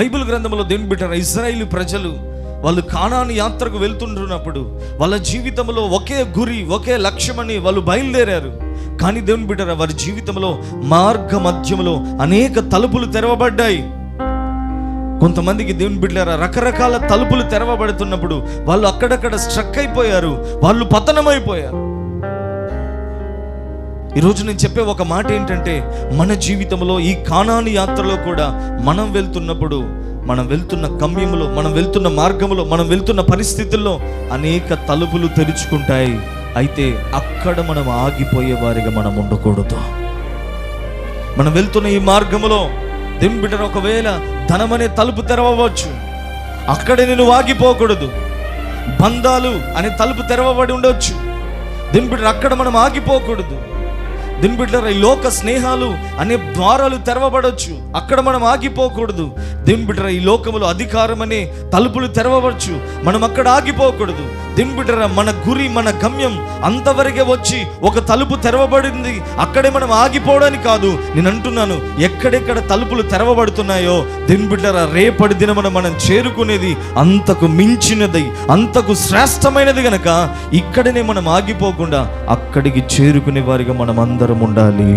Bible గ్రంథంలో దేవుని బిడ్డ ఇజ్రాయిల్ ప్రజలు వాళ్ళు కానాని యాత్రకు వెళ్తుంటున్నప్పుడు వాళ్ళ జీవితంలో ఒకే గురి ఒకే లక్ష్యమని వాళ్ళు బయలుదేరారు. కానీ దేవుని బిడ్డరా వారి జీవితంలో మార్గ మధ్యంలో అనేక తలుపులు తెరవబడ్డాయి. కొంతమందికి దేవుని బిడ్డారా రకరకాల తలుపులు తెరవబడుతున్నప్పుడు వాళ్ళు అక్కడక్కడ స్ట్రక్ అయిపోయారు వాళ్ళు పతనమైపోయారు. ఈరోజు నేను చెప్పే ఒక మాట ఏంటంటే మన జీవితంలో ఈ కానాని యాత్రలో కూడా మనం వెళ్తున్నప్పుడు మనం వెళ్తున్న గమ్యంలో మనం వెళ్తున్న మార్గంలో మనం వెళ్తున్న పరిస్థితుల్లో అనేక తలుపులు తెరుచుకుంటాయి. అయితే అక్కడ మనం ఆగిపోయే వారిగా మనం ఉండకూడదు. మనం వెళ్తున్న ఈ మార్గములో దింబిటర్ ఒకవేళ ధనమనే తలుపు తెరవవచ్చు. అక్కడ నేను ఆగిపోకూడదు. బంధాలు అనే తలుపు తెరవబడి ఉండవచ్చు దింబిటర్ అక్కడ మనం ఆగిపోకూడదు. దింబిడ్లర ఈ లోక స్నేహాలు అనే ద్వారాలు తెరవబడవచ్చు అక్కడ మనం ఆగిపోకూడదు. దింబిడ్ర ఈ లోకములో అధికారం అనే తలుపులు తెరవవచ్చు. మనం అక్కడ ఆగిపోకూడదు. దింబిడ్ర మన గురి మన గమ్యం అంతవరకే వచ్చి ఒక తలుపు తెరవబడింది. అక్కడే మనం ఆగిపోవడానికి కాదు. నేను అంటున్నాను ఎక్కడెక్కడ తలుపులు తెరవబడుతున్నాయో దింబిడ్లర రేపటి దినమున మనం చేరుకునేది అంతకు మించినది అంతకు శ్రేష్టమైనది గనక ఇక్కడనే మనం ఆగిపోకుండా అక్కడికి చేరుకునే వారిగా మనం అందరం ఉండాలి.